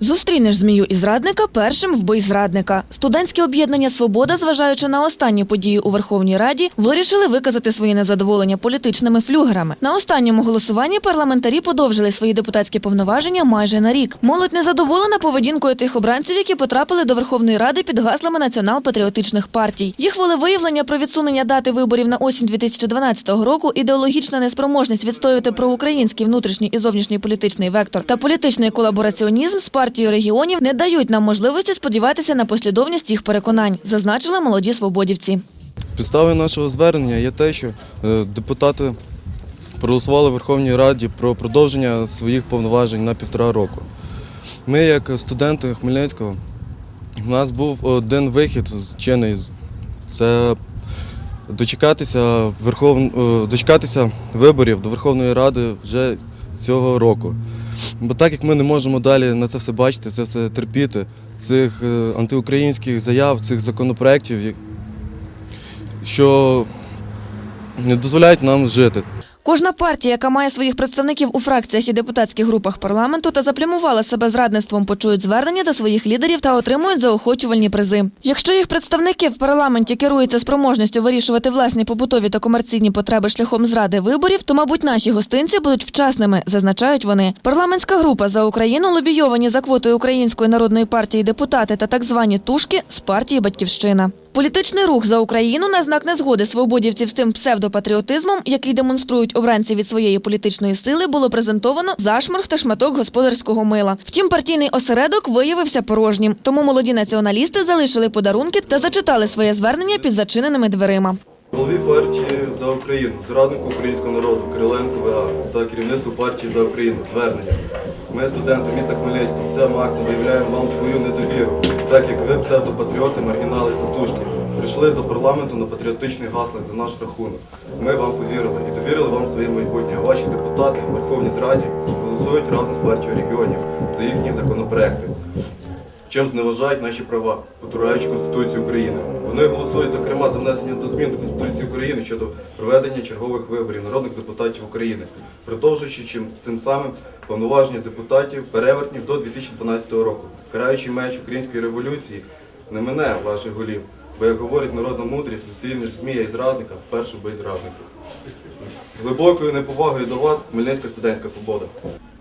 Зустрінеш змію і зрадника першим вбий зрадника. Студентське об'єднання Свобода, зважаючи на останні події у Верховній Раді, вирішили виказати своє незадоволення політичними флюгерами. На останньому голосуванні парламентарі подовжили свої депутатські повноваження майже на рік. Молодь незадоволена поведінкою тих обранців, які потрапили до Верховної Ради під гаслами націонал-патріотичних партій. Їх волевиявлення про відсунення дати виборів на осінь 2012 року, ідеологічна неспроможність відстоювати проукраїнський внутрішній і зовнішній політичний вектор та політичний колабораціонізм з партією регіонів не дають нам можливості сподіватися на послідовність їх переконань, зазначили молоді свободівці. Підставою нашого звернення є те, що е, депутати проголосували Верховній Раді про продовження своїх повноважень на півтора року. Ми, як студенти Хмельницького, у нас був один вихід чинний це дочекатися, Верхов... е, дочекатися виборів до Верховної Ради вже цього року. Бо так як ми не можемо далі на це все бачити, це все терпіти, цих е, антиукраїнських заяв, цих законопроєктів, що не дозволяють нам жити. Кожна партія, яка має своїх представників у фракціях і депутатських групах парламенту та заплямувала себе зрадництвом, почують звернення до своїх лідерів та отримують заохочувальні призи. Якщо їх представники в парламенті керуються спроможністю вирішувати власні побутові та комерційні потреби шляхом зради виборів, то, мабуть, наші гостинці будуть вчасними, зазначають вони. Парламентська група за Україну лобійовані за квотою Української народної партії депутати та так звані тушки з партії Батьківщина. Політичний рух за Україну на знак незгоди свободівців з тим псевдопатріотизмом, який демонструють обранці від своєї політичної сили, було презентовано зашморг та шматок господарського мила. Втім, партійний осередок виявився порожнім. Тому молоді націоналісти залишили подарунки та зачитали своє звернення під зачиненими дверима. Голові партії за Україну, зраднику українського народу, Кириленко ВА та керівництву партії за Україну. Звернення. Ми, студенти міста Хмельницького, цим актом виявляємо вам свою недовіру, так як ви псевдопатріоти, маргінали та тушки. Прийшли до парламенту на патріотичних гаслах за наш рахунок. Ми вам повірили і довірили вам своє майбутнє. А ваші депутати в Верховній Зраді голосують разом з партією регіонів за їхні законопроекти чим зневажають наші права, потураючи Конституцію України. Вони голосують, зокрема, за внесення до змін до Конституції України щодо проведення чергових виборів народних депутатів України, продовжуючи чим цим самим повноваження депутатів перевертнів до 2012 року. Караючий меч української революції не мине ваших голів, бо як говорить народна мудрість, зустрінеш змія і зрадника, вперше бий зрадника. Глибокою неповагою до вас, Хмельницька студентська свобода.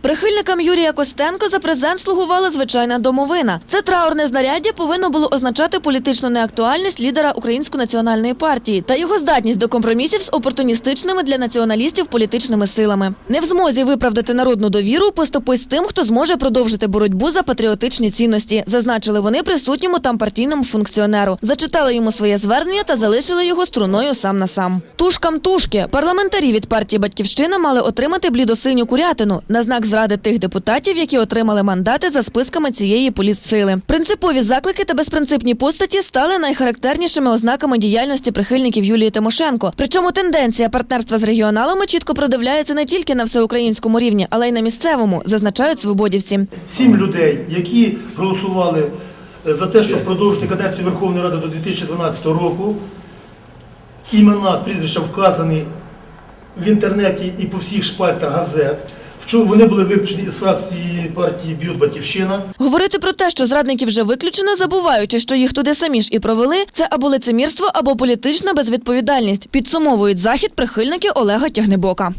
Прихильникам Юрія Костенко за презент слугувала звичайна домовина. Це траурне знаряддя повинно було означати політичну неактуальність лідера Української національної партії та його здатність до компромісів з опортуністичними для націоналістів політичними силами. Не в змозі виправдати народну довіру, поступись тим, хто зможе продовжити боротьбу за патріотичні цінності, зазначили вони присутньому там партійному функціонеру. Зачитали йому своє звернення та залишили його струною сам на сам. Тушкам тушки парламентарі від партії Батьківщина мали отримати блідосиню курятину на знак зради тих депутатів, які отримали мандати за списками цієї політсили. Принципові заклики та безпринципні постаті стали найхарактернішими ознаками діяльності прихильників Юлії Тимошенко. Причому тенденція партнерства з регіоналами чітко продивляється не тільки на всеукраїнському рівні, але й на місцевому, зазначають свободівці. Сім людей, які голосували е, за те, щоб продовжити каденцію Верховної Ради до 2012 року. Імена, прізвища вказані в інтернеті і по всіх шпальтах газет. Чому вони були виключені із фракції партії Б'ют Батьківщина. Говорити про те, що зрадників вже виключено, забуваючи, що їх туди самі ж і провели, це або лицемірство, або політична безвідповідальність. Підсумовують захід прихильники Олега Тягнебока.